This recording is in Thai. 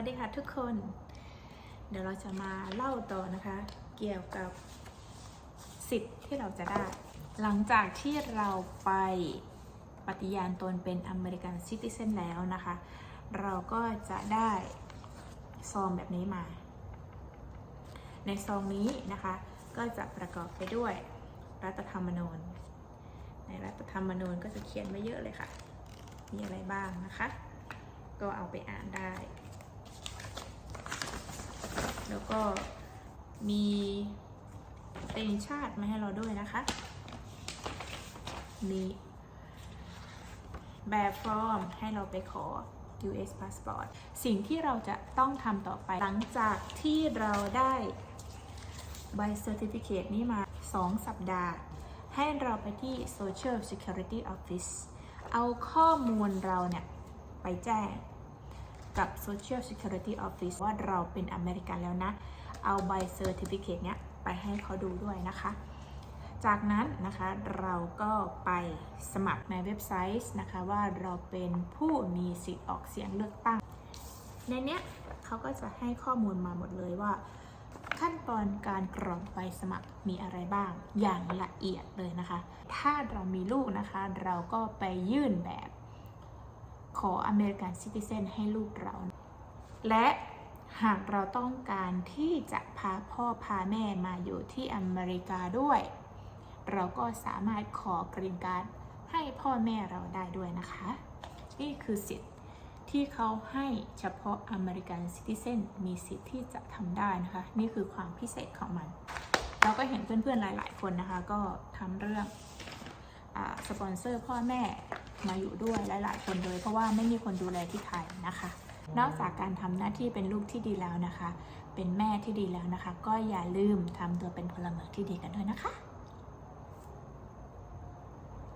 วัสดีค่ะทุกคน เดี๋ยวเราจะมาเล่าต่อนะคะ เกี่ยวกับสิทธิ์ที่เราจะได้ หลังจากที่เราไปปฏิญาณตนเป็นอเมริกันซิติเซนแล้วนะคะ เราก็จะได้ซองแบบนี้มา ในซองนี้นะคะ ก็จะประกอบไปด้วยรัฐธรรมนูญ ในรัฐธรรมนูญก็จะเขียนไว้เยอะเลยค่ะ มีอะไรบ้างนะคะ ก็เอาไปอ่านได้ แล้วก็มีเป็นชาติมาให้เราด้วยนะคะมีแบบฟอร์มให้เราไปขอ US passport สิ่งที่เราจะต้องทำต่อไป หลังจากที่เราได้ใบ certificate นี้มา 2 สัปดาห์ ให้เราไปที่ Social Security Office เอาข้อมูลเราเนี่ย ไปแจ้ง กับ Social Security Office ว่าเราเป็นอเมริกันแล้วนะ เอาใบ Certificate เนี้ยไปให้เขาดูด้วยนะคะ จากนั้นนะคะเราก็ไปสมัครในเว็บไซต์นะคะว่าเราเป็นผู้มีสิทธิ์ออกเสียงเลือกตั้ง ในเนี้ยเขาก็จะให้ข้อมูลมาหมดเลยว่าขั้นตอนการกรอกใบสมัครมีอะไรบ้างอย่างละเอียดเลยนะคะ ถ้าเรามีลูกนะคะ เราก็ไปยื่นแบบ ขออเมริกันซิติเซนให้ลูกเรา และหากเราต้องการที่จะพาพ่อพาแม่มาอยู่ที่อเมริกาด้วย เราก็สามารถขอกรีนการ์ดให้พ่อแม่เราได้ด้วยนะคะ นี่คือสิทธิ์ที่เขาให้เฉพาะอเมริกันซิติเซนมีสิทธิ์ที่จะทำได้นะคะ นี่คือความพิเศษของมัน เราก็เห็นเพื่อนๆหลาย ๆ คนนะคะ ก็ทำเรื่อง สปอนเซอร์พ่อแม่มาอยู่ด้วยหลาย ๆ คนเลย เพราะว่าไม่มีคนดูแลที่ไทยนะคะ นอกจากการทำหน้าที่เป็นลูกที่ดีแล้วนะคะ เป็นแม่ที่ดีแล้วนะคะ ก็อย่าลืมทำตัวเป็นพลเมืองที่ดีกันด้วยนะคะ